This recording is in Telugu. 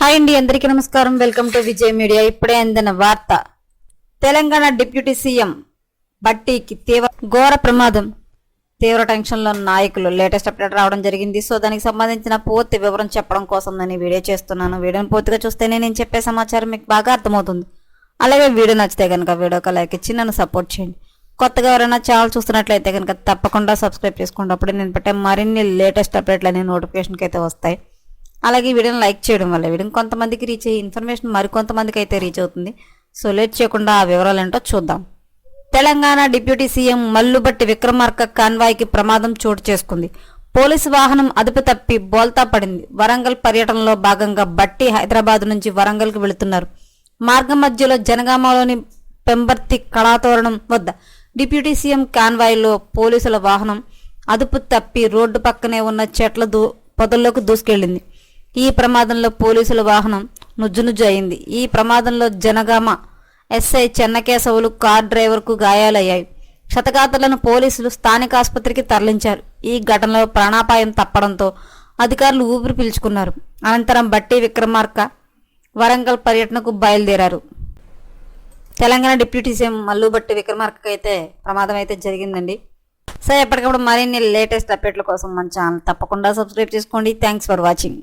హాయ్ అండి అందరికీ నమస్కారం. Welcome to Vijay media. ఇప్పుడే అందిన వార్త. తెలంగాణ డిప్యూటీ సీఎం బట్టీకి తీవ్ర ఘోర ప్రమాదం. తీవ్ర టెన్షన్లో నాయకులు లేటెస్ట్ అప్డేట్ రావడం జరిగింది. సో దానికి సంబంధించిన పూర్తి వివరం చెప్పడం కోసం నేను వీడియో చేస్తున్నాను. వీడియోని పూర్తిగా చూస్తేనే నేను చెప్పే సమాచారం మీకు బాగా అర్థమవుతుంది. అలాగే వీడియో నచ్చితే కనుక వీడియోకి లైక్ ఇచ్చి నన్ను సపోర్ట్ చేయండి. కొత్తగా ఎవరైనా ఛానల్ చూస్తున్నట్లయితే కనుక తప్పకుండా సబ్స్క్రైబ్ చేసుకోండి. అప్పుడే నేను పెట్టే మరిన్ని లేటెస్ట్ అప్డేట్లు అనే నోటిఫికేషన్కి అయితే వస్తాయి. అలాగే వీడియోని లైక్ చేయడం వల్ల వీడియో కొంతమందికి రీచ్ అయ్యే ఇన్ఫర్మేషన్ మరికొంతమందికి అయితే రీచ్ అవుతుంది. సో లేట్ చేయకుండా ఆ వివరాలు ఏంటో చూద్దాం. తెలంగాణ డిప్యూటీ సీఎం మల్లుబట్టి విక్రమార్క కాన్వాయ్కి ప్రమాదం చోటు చేసుకుంది. పోలీసు వాహనం అదుపు తప్పి బోల్తా పడింది. వరంగల్ పర్యటనలో భాగంగా బట్టి హైదరాబాద్ నుంచి వరంగల్కి వెళుతున్నారు. మార్గం మధ్యలో జనగామలోని పెంబర్తి కళాతోరణం వద్ద డిప్యూటీ సీఎం కాన్వాయ్లో పోలీసుల వాహనం అదుపు తప్పి రోడ్డు పక్కనే ఉన్న చెట్ల దూ పొదల్లోకి దూసుకెళ్ళింది ఈ ప్రమాదంలో పోలీసుల వాహనం నుజ్జునుజ్జు అయింది ఈ ప్రమాదంలో జనగామ ఎస్ఐ చెన్నకేశవులు కార్ డ్రైవర్కు గాయాలయ్యాయి. క్షతగాతులను పోలీసులు స్థానిక ఆసుపత్రికి తరలించారు. ఈ ఘటనలో ప్రాణాపాయం తప్పడంతో అధికారులు ఊపిరి పీల్చుకున్నారు. అనంతరం బట్టి విక్రమార్క వరంగల్ పర్యటనకు బయలుదేరారు. తెలంగాణ డిప్యూటీ సీఎం మల్లుబట్టి విక్రమార్కకు అయితే ప్రమాదం అయితే జరిగిందండి. సో ఎప్పటికప్పుడు మరిన్ని లేటెస్ట్ అప్డేట్ల కోసం మన ఛానల్ తప్పకుండా సబ్స్క్రైబ్ చేసుకోండి. Thanks for watching